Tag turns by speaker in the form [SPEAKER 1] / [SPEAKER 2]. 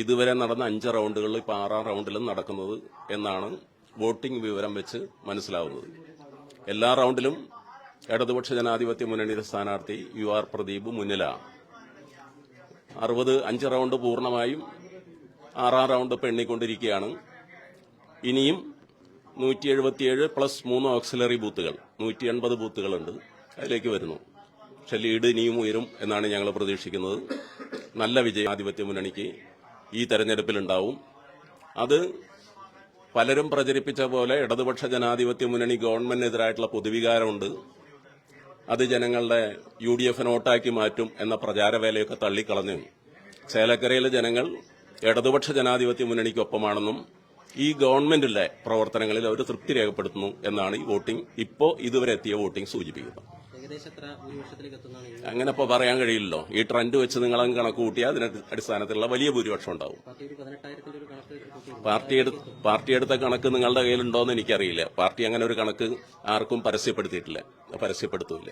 [SPEAKER 1] ഇതുവരെ നടന്ന അഞ്ച് റൗണ്ടുകളിൽ ഇപ്പോൾ ആറാം റൗണ്ടിലും നടക്കുന്നത് എന്നാണ് വോട്ടിംഗ് വിവരം വെച്ച് മനസ്സിലാവുന്നത്. എല്ലാ റൗണ്ടിലും ഇടതുപക്ഷ ജനാധിപത്യ മുന്നണിയുടെ സ്ഥാനാർത്ഥി യു ആർ പ്രദീപ് മുന്നിലാണ് അറുപത് അഞ്ച് റൗണ്ട് പൂർണമായും ആറാം റൗണ്ട് പെണ്ണിക്കൊണ്ടിരിക്കുകയാണ് ഇനിയും നൂറ്റി എഴുപത്തിയേഴ് പ്ലസ് മൂന്ന് ഓക്സിലറി ബൂത്തുകൾ നൂറ്റി എൺപത് ബൂത്തുകളുണ്ട് അതിലേക്ക് വരുന്നു. പക്ഷെ ലീഡ് ഇനിയും ഉയരും എന്നാണ് ഞങ്ങൾ പ്രതീക്ഷിക്കുന്നത്. നല്ല വിജയം വിജയാധിപത്യ മുന്നണിക്ക് ഈ തെരഞ്ഞെടുപ്പിലുണ്ടാവും. അത് പലരും പ്രചരിപ്പിച്ച പോലെ ഇടതുപക്ഷ ജനാധിപത്യ മുന്നണി ഗവൺമെന്റിനെതിരായിട്ടുള്ള പൊതുവികാരമുണ്ട്. അത് ജനങ്ങളുടെ യു ഡി എഫ് നോട്ടാക്കി മാറ്റും എന്ന പ്രചാരവേലയൊക്കെ തള്ളിക്കളഞ്ഞു. ചേലക്കരയിലെ ജനങ്ങൾ ഇടതുപക്ഷ ജനാധിപത്യ മുന്നണിക്കൊപ്പമാണെന്നും ഈ ഗവൺമെന്റിന്റെ പ്രവർത്തനങ്ങളിൽ അവർ തൃപ്തി രേഖപ്പെടുത്തുന്നു എന്നാണ് ഈ വോട്ടിംഗ്. ഇപ്പോൾ ഇതുവരെ എത്തിയ വോട്ടിംഗ് സൂചിപ്പിക്കുന്നത് അങ്ങനെ ഇപ്പോൾ പറയാൻ കഴിയില്ലല്ലോ. ഈ ട്രെൻഡ് വെച്ച് നിങ്ങൾ അങ്ങ് കണക്ക് കൂട്ടിയാൽ അതിന് അടിസ്ഥാനത്തിലുള്ള വലിയ ഭൂരിപക്ഷം ഉണ്ടാവും
[SPEAKER 2] പാർട്ടി
[SPEAKER 1] പാർട്ടി എടുത്ത് കണക്ക് നിങ്ങളുടെ കയ്യിലുണ്ടോയെന്ന് എനിക്കറിയില്ല. പാർട്ടി അങ്ങനെ ഒരു കണക്ക് ആർക്കും പരസ്യപ്പെടുത്തിയിട്ടില്ല. പരസ്യപ്പെടുത്തൂല്ല.